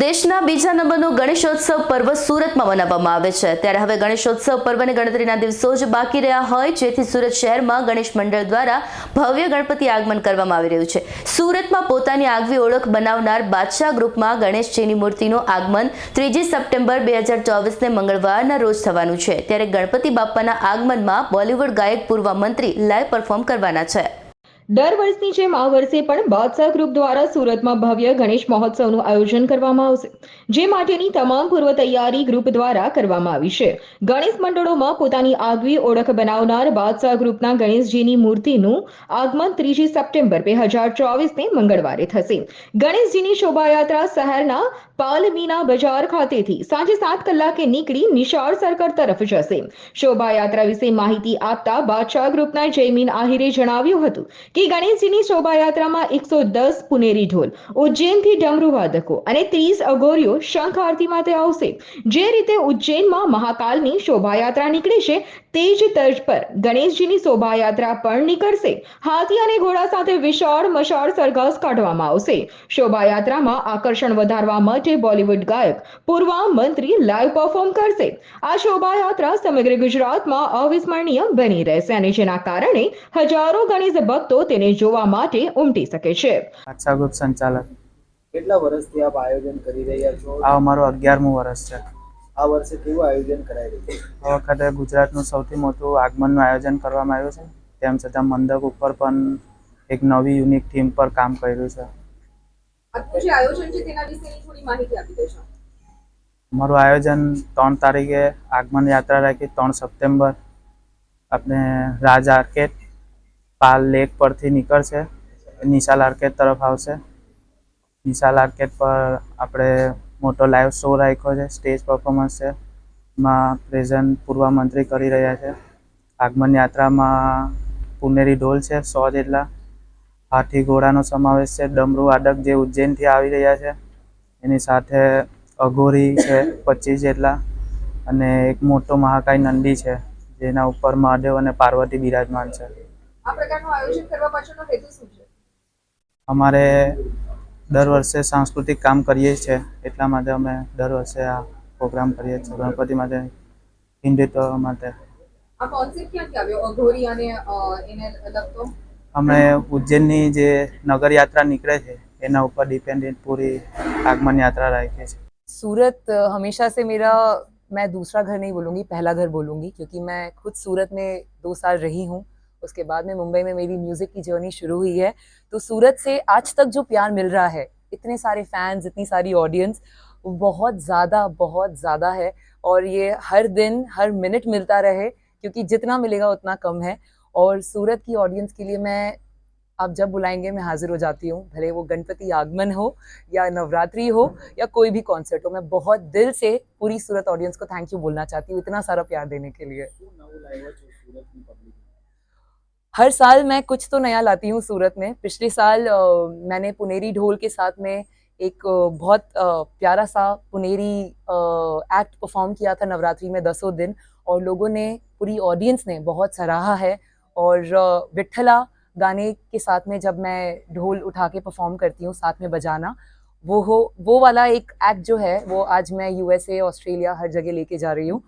દેશના બીજા નંબરનો ગણેશોત્સવ પર્વ સુરતમાં મનાવવામાં આવે છે. ત્યારે હવે ગણેશોત્સવ પર્વને ગણતરીના દિવસો જ બાકી રહ્યા હોય, જેથી સુરત શહેરમાં ગણેશ મંડળ દ્વારા ભવ્ય ગણપતિ આગમન કરવામાં આવી રહ્યું છે. સુરતમાં પોતાની આગવી ઓળખ બનાવનાર બાદશાહ ગ્રુપમાં ગણેશજીની મૂર્તિનું આગમન ત્રીજી સપ્ટેમ્બર બે હજાર ચોવીસને મંગળવારના રોજ થવાનું છે. ત્યારે ગણપતિ બાપાના આગમનમાં બોલિવૂડ ગાયક પૂર્વ મંત્રી લાઈવ પરફોર્મ કરવાના છે. દર વર્ષની જેમ આ વર્ષે પણ બાદશાહ ગ્રુપ દ્વારા સુરતમાં ભવ્ય ગણેશ મહોત્સવનું આયોજન કરવામાં આવશે, જે માટેની તમામ પૂર્વ તૈયારી ગ્રુપ દ્વારા કરવામાં આવી છે. ગણેશ મંડળોમાં પોતાની આગવી ઓળખ બનાવનાર બાદશાહ ગ્રુપના ગણેશજીની મૂર્તિનું આગમન ત્રીજી સપ્ટેમ્બર બે હજાર ચોવીસને મંગળવારે થશે. ગણેશજીની શોભાયાત્રા શહેરના પાલમીના બજાર ખાતેથી સાંજે સાત કલાકે નીકળી નિશાળ સર્કલ તરફ જશે. શોભાયાત્રા વિશે માહિતી આપતા બાદશાહ ગ્રુપના જયમીન આહિરે જણાવ્યું હતું કે ગણેશજીની શોભાયાત્રામાં એકસો દસ પુનેરી ઢોલ, ઉજ્જૈનથી ડમરૂ વાદકો અને ત્રીસ અઘોરીઓ શંખ આરતી માટે આવશે. જે રીતે ઉજ્જૈનમાં મહાકાલની શોભાયાત્રા નીકળે છે, તે જ તર્જ પર ગણેશજીની શોભાયાત્રા પણ નીકળશે. હાથી અને ઘોડા સાથે વિશાળ મશાળ સરઘસ કાઢવામાં આવશે. શોભાયાત્રામાં આકર્ષણ વધારવા માટે બોલિવૂડ ગાયક, પૂર્વ મંત્રી લાઈવ પરફોર્મ કરશે. આ શોભાયાત્રા સમગ્ર ગુજરાતમાં અવિસ્મરણીય બની રહેશે અને જેના કારણે હજારો ગણેશ ભક્તો તેને જોવા માટે ઉમટી શકે છે. બાદશાહ ગ્રુપ સંચાલક. કેટલા વર્ષથી આપ આયોજન કરી રહ્યા છો? આ અમારું અગિયારમું વર્ષ છે. આ વર્ષે કેવું આયોજન કરાઈ રહ્યું છે? આ વખતે ગુજરાતનું સૌથી મોટું આગમનનું આયોજન કરવામાં આવ્યું છે. તેમ છતાં મંડપ ઉપર પણ એક નવી યુનિક થીમ પર કામ કર્યું છે. આજનું જે આયોજન છે તેના વિશેની થોડી માહિતી આપી દેશો. અમારું આયોજન ત્રણ તારીખે આગમન યાત્રા રાખી ત્રણ સપ્ટેમ્બર આપણે રાજ આર્કેટ પાલ લેક પરથી નીકળશે. નિશાલ આર્કેટ તરફ આવશે. નિશાલ આર્કેટ પર આપણે મોટો લાઈવ શો રાખ્યો છે. સ્ટેજ પરફોર્મન્સ છે. માં પ્રેઝન્ટ પૂર્વ મંત્રી કરી રહ્યા છે. આગમન યાત્રામાં પુનેરી ઢોલ છે, સો જેટલા. હાથી ઘોડાનો સમાવેશ છે. ડમરુ આડક જે ઉજ્જૈનથી આવી રહ્યા છે. એની સાથે અઘોરી છે, પચીસ જેટલા. અને એક મોટો મહાકાય નંદી છે, જેના ઉપર મહાદેવ અને પાર્વતી બિરાજમાન છે. આ પ્રકારનું આયોજન કરવા પાછળનો હેતુ શું છે અમારે દર વર્ષે સાંસ્કૃતિક કામ કરીએ જ છે એટલા માટે અમે દર વર્ષે આ પ્રોગ્રામ કરીએ છીએ ગણપતિ માટે હિન્દુત્વ માટે આ કોન્સેપ્ટ ક્યાંથી આવ્યો અઘોરી અને અ, એને અલગ તો અમે ઉજ્જૈનની જે નગર યાત્રા નીકળે છે એના ઉપર ડિપેન્ડેન્ટ પૂરી આગમન યાત્રા રાખીએ છીએ सूरत अ, हमेशा से मेरा मैं दूसरा घर नहीं बोलूँगी पहला घर बोलूँगी क्योंकि मैं खुद सूरत में दो साल रही हूँ उसके बाद में मुंबई में मेरी म्यूज़िक की जर्नी शुरू हुई है। तो सूरत से आज तक जो प्यार मिल रहा है, इतने सारे फैंस इतनी सारी ऑडियंस बहुत ज़्यादा बहुत ज़्यादा है और ये हर दिन, हर मिनट मिलता रहे, क्योंकि जितना मिलेगा उतना कम है। और सूरत की ऑडियंस के लिए मैं, आप जब बुलाएँगे, मैं हाजिर हो जाती हूँ, भले वो गणपति आगमन हो, या नवरात्रि हो, या कोई भी कॉन्सर्ट हो, मैं बहुत दिल से पूरी सूरत ऑडियंस को थैंक यू बोलना चाहती हूँ, इतना सारा प्यार देने के लिए। हर साल मैं कुछ तो नया लाती हूँ सूरत में। पिछले साल मैंने पुनेरी ढोल के साथ में एक बहुत प्यारा सा पुनेरी एक्ट परफॉर्म किया था नवरात्रि में दसों दिन और लोगों ने, पूरी ऑडियंस ने बहुत सराहा है और विट्ठला गाने के साथ में जब मैं ढोल उठा के परफॉर्म करती हूँ साथ में बजाना, वो हो, वो वाला एक एक्ट जो है, वो आज मैं यूएसए ऑस्ट्रेलिया हर जगह लेके जा रही हूँ।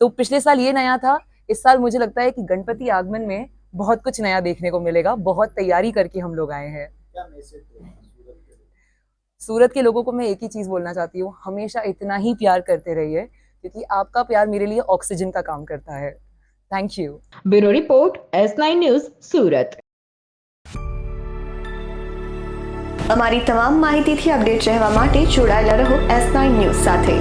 तो पिछले साल ये नया था, इस साल मुझे लगता है कि गणपति आगमन में बहुत कुछ नया देखने को मिलेगा बहुत तैयारी करके हम लोग आए हैं क्या मैसेज दो सूरत के लिए सूरत के लोगों को मैं एक ही चीज़ बोलना चाहती हूँ हमेशा इतना ही प्यार करते रहिए क्योंकि आपका प्यार मेरे लिए ऑक्सीजन का काम करता है thank you bureau report S nine news Surat અમારી તમામ માહિતીથી અપડેટ રહેવા માટે જોડાયેલા રહો એસ નાઇન ન્યૂઝ સાથે